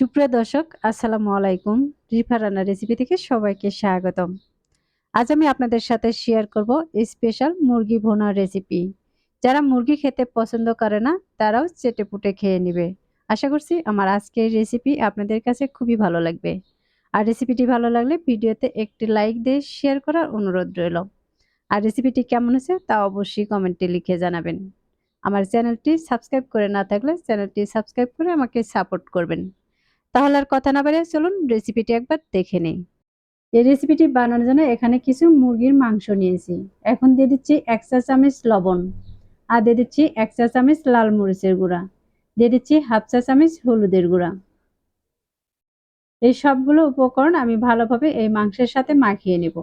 সুপ্রিয় দর্শক, আসসালামু আলাইকুম। রিফা রান্না রেসিপি থেকে সবাইকে স্বাগতম। আজ আমি আপনাদের সাথে শেয়ার করব স্পেশাল মুরগি ভোনার রেসিপি যারা মুরগি খেতে পছন্দ করে না, তারাও চেটে পুটে খেয়ে নেবে। আশা করছি আমার আজকের রেসিপি আপনাদের কাছে খুবই ভালো লাগবে। আর রেসিপিটি ভালো লাগলে ভিডিওতে একটি লাইক দিয়ে শেয়ার করার অনুরোধ রইল। আর রেসিপিটি কেমন হয়েছে, তা অবশ্যই কমেন্টে লিখে জানাবেন। আমার চ্যানেলটি সাবস্ক্রাইব করে না থাকলে চ্যানেলটি সাবস্ক্রাইব করে আমাকে সাপোর্ট করবেন। তাহলে আর কথা না বাড়িয়ে চলুন রেসিপিটি একবার দেখে নেই। এই রেসিপিটি বানানোর জন্য এখানে কিছু মুরগির মাংস নিয়েছি। এখন দিয়ে দিচ্ছি এক চা চামচ লবণ আর দিয়ে দিচ্ছি এক চা চামচ লাল মরিচের গুঁড়া। দিয়ে দিচ্ছি হাফ চা চামচ হলুদের গুঁড়া। এই সবগুলো উপকরণ আমি ভালোভাবে এই মাংসের সাথে মাখিয়ে নেব।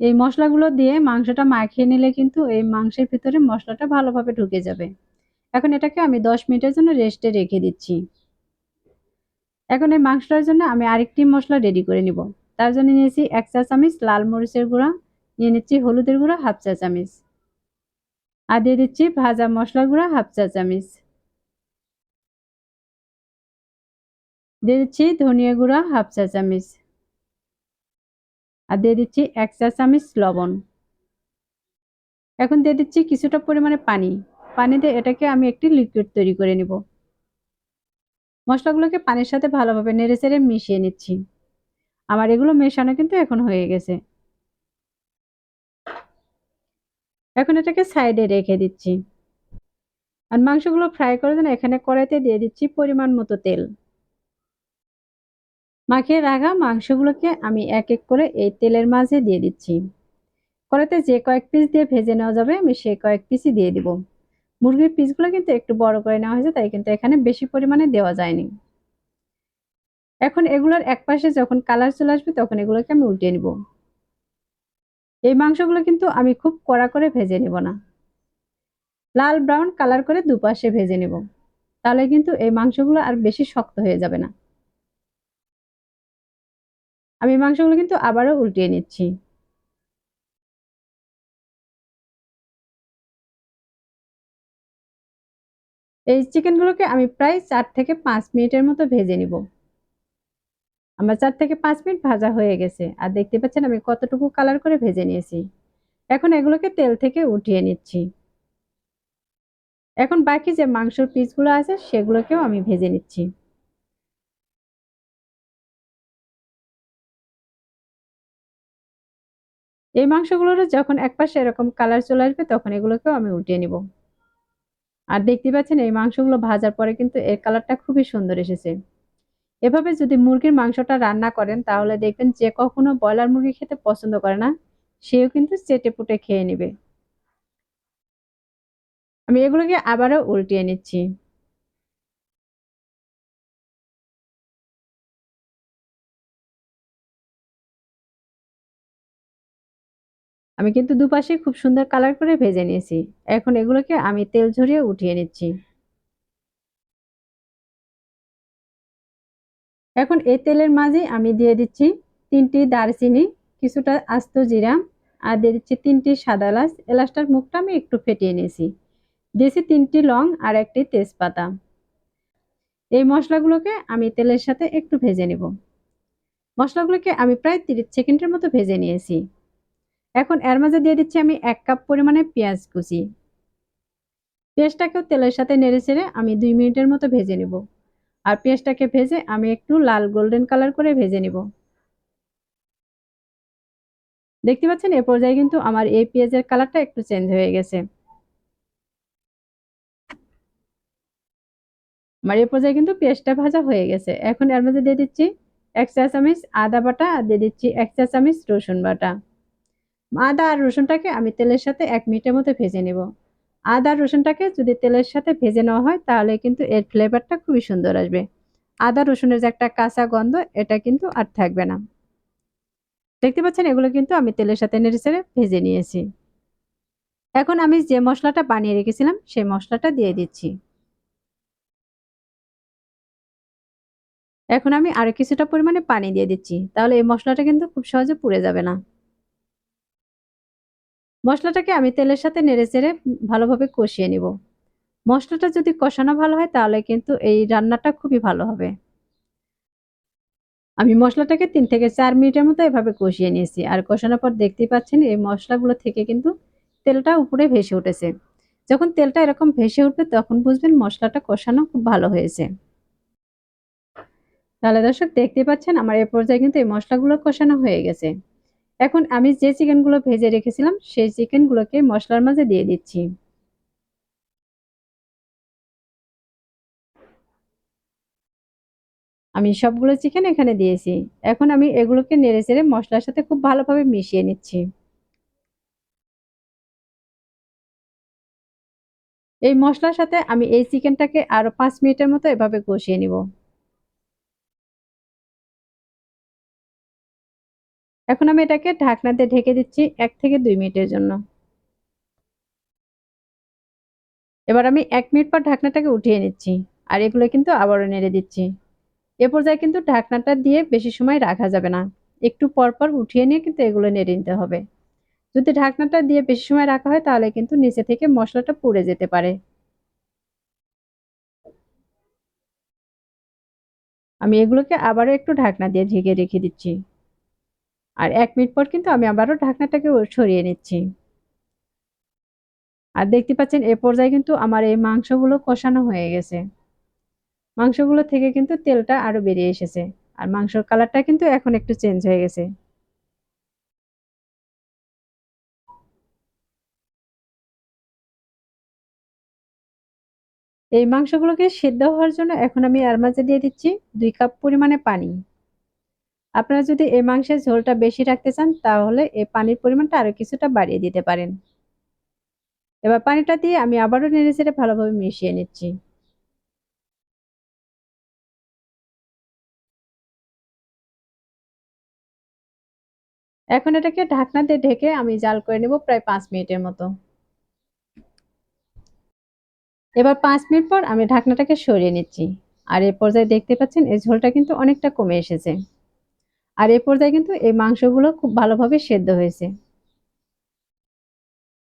এই মশলাগুলো দিয়ে মাংসটা মাখিয়ে নিলে কিন্তু এই মাংসের ভিতরে মশলাটা ভালোভাবে ঢুকে যাবে। এখন এটাকে আমি দশ মিনিটের জন্য রেস্টে রেখে দিচ্ছি। এখন এই মাংসটার জন্য আমি আরেকটি মশলা রেডি করে নিব। তার জন্য নিয়েছি এক চা চামচ লাল মরিচের গুঁড়া, নিয়ে নিচ্ছি হলুদের গুঁড়া, হাফ চা চামচ। আর দিয়ে দিচ্ছি ভাজা মশলা গুঁড়া, হাফ চা চামচ। দিয়ে দিচ্ছি ধনিয়া গুঁড়া, হাফ চা চামচ। আর দিয়ে দিচ্ছি এক চা চামচ লবণ। এখন দিয়ে দিচ্ছি কিছুটা পরিমাণে পানি। পানি দিয়ে এটাকে আমি একটি লিকুইড তৈরি করে নিব। মশলাগুলোকে পানির সাথে ভালোভাবে নেড়ে চেড়ে মিশিয়ে নিচ্ছি। আমার এগুলো মেশানো কিন্তু এখন হয়ে গেছে। এখন এটাকে সাইডে রেখে দিচ্ছি। আর মাংসগুলো ফ্রাই করার জন্য এখানে কড়াইতে দিয়ে দিচ্ছি পরিমাণ মতো তেল। মাখিয়ে রাখা মাংসগুলোকে আমি এক এক করে এই তেলের মাঝে দিয়ে দিচ্ছি। কড়াইতে যে কয়েক পিস দিয়ে ভেজে নেওয়া যাবে, আমি সেই কয়েক পিসই দিয়ে দিব। মুরগির পিসগুলো কিন্তু একটু বড় করে নেওয়া হয়েছে, তাই কিন্তু এখানে বেশি পরিমাণে দেওয়া যায়নি। এখন এগুলোর এক পাশে যখন কালার চলে আসবে, তখন এগুলোকে আমি উল্টে নিব। এই মাংসগুলো কিন্তু আমি খুব কড়া করে ভেজে নেব না। লাল ব্রাউন কালার করে দুপাশে ভেজে নেব। তাহলে কিন্তু এই মাংসগুলো আর বেশি শক্ত হয়ে যাবে না। আমি মাংসগুলো কিন্তু আবারও উল্টিয়ে নিচ্ছি। এই চিকেনগুলোকে আমি প্রায় চার থেকে পাঁচ মিনিটের মতো ভেজে নিব। আমার চার থেকে পাঁচ মিনিট ভাজা হয়ে গেছে আর দেখতে পাচ্ছেন আমি কতটুকু কালার করে ভেজে নিয়েছি। এখন এগুলোকে তেল থেকে উঠিয়ে নিচ্ছি। এখন বাকি যে মাংসর পিসগুলো আছে সেগুলোকেও আমি ভেজে নিচ্ছি। এই মাংসগুলোর যখন এক পাশে এরকম কালার চলে আসবে তখন এগুলোকেও আমি উঠিয়ে নিব। আর দেখতে পাচ্ছেন এই মাংসগুলো ভাজার পরে কিন্তু এর কালারটা খুবই সুন্দর এসেছে। এভাবে যদি মুরগির মাংসটা রান্না করেন, তাহলে দেখবেন যে কখনো ব্রয়লার মুরগি খেতে পছন্দ করে না, সেও কিন্তু চেটে পুটে খেয়ে নেবে। আমি এগুলোকে আবারও উল্টিয়ে নিচ্ছি। আমি কিন্তু দুপাশে খুব সুন্দর কালার করে ভেজে নিয়েছি। এখন এগুলোকে আমি তেল ঝরিয়ে উঠিয়ে নিচ্ছি। এখন এই তেলের মাঝে আমি দিয়ে দিচ্ছি তিনটি দারচিনি, কিছুটা আস্ত জিরা, আর দিয়ে দিচ্ছি তিনটি সাদা এলাচ। এলাচটার মুখটা আমি একটু ফেটিয়ে নিয়েছি। দিয়েছি তিনটি লং আর একটি তেজপাতা। এই মশলাগুলোকে আমি তেলের সাথে একটু ভেজে নেব। মশলাগুলোকে আমি প্রায় তিরিশ সেকেন্ডের মতো ভেজে নিয়েছি। এখন এর মাঝে দিয়ে দিচ্ছি আমি এক কাপ পরিমাণে পেঁয়াজ কুচি। পেঁয়াজটাকেও তেলের সাথে নেড়ে ছেড়ে আমি দুই মিনিটের মতো ভেজে নেব। আর পেঁয়াজটাকে ভেজে আমি একটু লাল গোল্ডেন কালার করে ভেজে নেব। দেখতে পাচ্ছেন, এ পর্যায়ে কিন্তু আমার এই পেঁয়াজের কালারটা একটু চেঞ্জ হয়ে গেছে। আমার এ পর্যায়ে কিন্তু পেঁয়াজটা ভাজা হয়ে গেছে। এখন এর মধ্যে দিয়ে দিচ্ছি এক চা চামচ আদা বাটা, আর দিয়ে দিচ্ছি এক চা চামচ রসুন বাটা। আদা আর রসুনটাকে আমি তেলের সাথে এক মিনিটের মতো ভেজে নেব। আদা রসুনটাকে যদি তেলের সাথে ভেজে নেওয়া হয়, তাহলে কিন্তু এর ফ্লেভারটা খুবই সুন্দর আসবে। আদা রসুনের যে একটা কাঁচা গন্ধ, এটা কিন্তু আর থাকবে না। দেখতে পাচ্ছেন, এগুলো কিন্তু আমি তেলের সাথে নেড়ে ভেজে নিয়েছি। এখন আমি যে মশলাটা বানিয়ে রেখেছিলাম, সেই মশলাটা দিয়ে দিচ্ছি। এখন আমি আরও কিছুটা পরিমাণে পানি দিয়ে দিচ্ছি। তাহলে এই মশলাটা কিন্তু খুব সহজে পুড়ে যাবে না। মশলাটাকে আমি তেলের সাথে নেড়ে চেড়ে ভালোভাবে কষিয়ে নিব মশলাটা যদি কষানো ভালো হয়, তাহলে কিন্তু এই রান্নাটা খুবই ভালো হবে। আমি মশলাটাকে তিন থেকে চার মিনিটের মতো এভাবে কষিয়ে নিয়েছি। আর কষানোর পর দেখতেই পাচ্ছেন, এই মশলাগুলো থেকে কিন্তু তেলটা উপরে ভেসে উঠেছে। যখন তেলটা এরকম ভেসে উঠবে, তখন বুঝবেন মশলাটা কষানো খুব ভালো হয়েছে। তাহলে দর্শক দেখতে পাচ্ছেন, আমার এ পর্যায়ে কিন্তু এই মশলাগুলো কষানো হয়ে গেছে। এখন আমি যে চিকেনগুলো ভেজে রেখেছিলাম, সেই চিকেনগুলোকে মশলার মাঝে দিয়ে দিচ্ছি। আমি সবগুলো চিকেন এখানে দিয়েছি। এখন আমি এগুলোকে নেড়ে চেড়ে মশলার সাথে খুব ভালোভাবে মিশিয়ে নিচ্ছি। এই মশলার সাথে আমি এই চিকেনটাকে আরও পাঁচ মিনিটের মতো এভাবে কষিয়ে নিব। এখন আমি এটাকে ঢাকনা দিয়ে ঢেকে দিচ্ছি এক থেকে দুই মিনিটের জন্য। এবার আমি এক মিনিট পর ঢাকনাটাকে উঠিয়ে নিচ্ছি। আর এগুলো কিন্তু আবারও নেড়ে দিচ্ছি। এ পর্যায়ে কিন্তু ঢাকনাটা দিয়ে বেশি সময় রাখা যাবে না। একটু পর, পর উঠিয়ে নিয়ে কিন্তু এগুলো নেড়ে নিতে হবে। যদি ঢাকনাটা দিয়ে বেশি সময় রাখা হয় তাহলে কিন্তু নিচে থেকে মশলাটা পুড়ে যেতে পারে। আমি এগুলোকে আবারও একটু ঢাকনা দিয়ে ঢেকে রেখে দিচ্ছি। আর এক মিনিট পর কিন্তু আমি আবারও ঢাকনাটাকে সরিয়ে নিচ্ছি। আর দেখতে পাচ্ছেন, এ পর্যায়ে কিন্তু আমার এই মাংসগুলো কষানো হয়ে গেছে। মাংসগুলো থেকে কিন্তু তেলটা আরও বেরিয়ে এসেছে। আর মাংসর কালারটা কিন্তু এখন একটু চেঞ্জ হয়ে গেছে। এই মাংসগুলোকে সেদ্ধ হওয়ার জন্য এখন আমি এর মাঝে দিয়ে দিচ্ছি দুই কাপ পরিমাণে পানি। আপনারা যদি এই মাংসের ঝোলটা বেশি রাখতে চান, তাহলে এই পানির পরিমাণটা আরও কিছুটা বাড়িয়ে দিতে পারেন। এবার পানিটা দিয়ে আমি আবারও নেড়ে নেড়েচেড়ে ভালোভাবে মিশিয়ে নিচ্ছি। এখন এটাকে ঢাকনা দিয়ে ঢেকে আমি জাল করে নেব প্রায় পাঁচ মিনিটের মতো। এবার পাঁচ মিনিট পর আমি ঢাকনাটাকে সরিয়ে নিচ্ছি। আর এ পর্যায়ে দেখতে পাচ্ছেন, এই ঝোলটা কিন্তু অনেকটা কমে এসেছে। আর এ পর্যায়ে কিন্তু এই মাংসগুলো খুব ভালোভাবে সেদ্ধ হয়েছে।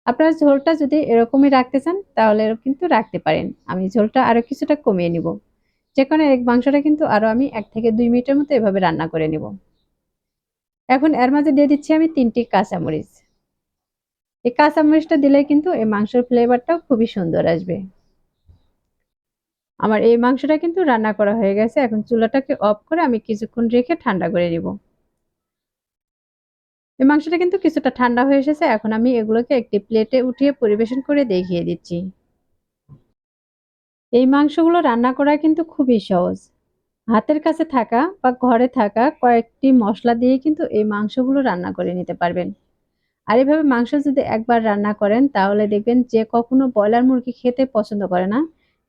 আপনারা ঝোলটা যদি এরকমই রাখতে চান, তাহলে কিন্তু রাখতে পারেন। আমি ঝোলটা আরও কিছুটা কমিয়ে নিব। যেকোনো এক মাংসটা কিন্তু আরও আমি এক থেকে দুই মিনিটের মতো এভাবে রান্না করে নিব। এখন এর মাঝে দিয়ে দিচ্ছি আমি ৩ টি কাঁচামরিচ। এই কাঁচামরিচটা দিলে কিন্তু এই মাংসের ফ্লেভারটাও খুবই সুন্দর আসবে। আমার এই মাংসটা কিন্তু রান্না করা হয়ে গেছে। এখন চুলাটাকে অফ করে আমি কিছুক্ষণ রেখে ঠান্ডা করে নিব। এই মাংসটা কিন্তু কিছুটা ঠান্ডা হয়ে এসেছে। এখন আমি এগুলোকে একটি প্লেটে উঠিয়ে পরিবেশন করে দেখিয়ে দিচ্ছি। এই মাংসগুলো রান্না করা কিন্তু খুবই সহজ। হাতের কাছে থাকা বা ঘরে থাকা কয়েকটি মশলা দিয়ে কিন্তু এই মাংসগুলো রান্না করে নিতে পারবেন। আর এভাবে মাংস যদি একবার রান্না করেন তাহলে দেখবেন যে কখনো ব্রয়লার মুরগি খেতে পছন্দ করে না,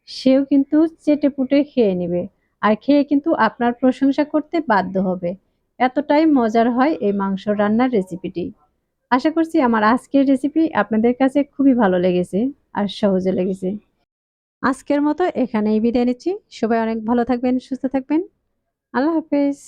সেও কিন্তু চেটে পুটে খেয়ে নেবে। আর খেয়ে কিন্তু আপনার প্রশংসা করতে বাধ্য হবে। এতটাই মজার হয় এই মাংস রান্নার রেসিপিটি। আশা করছি আমার আজকের রেসিপি আপনাদের কাছে খুবই ভালো লেগেছে আর সহজে লেগেছে। আজকের মতো এখানেই বিদায় নিচ্ছি। সবাই অনেক ভালো থাকবেন, সুস্থ থাকবেন। আল্লাহ হাফেজ।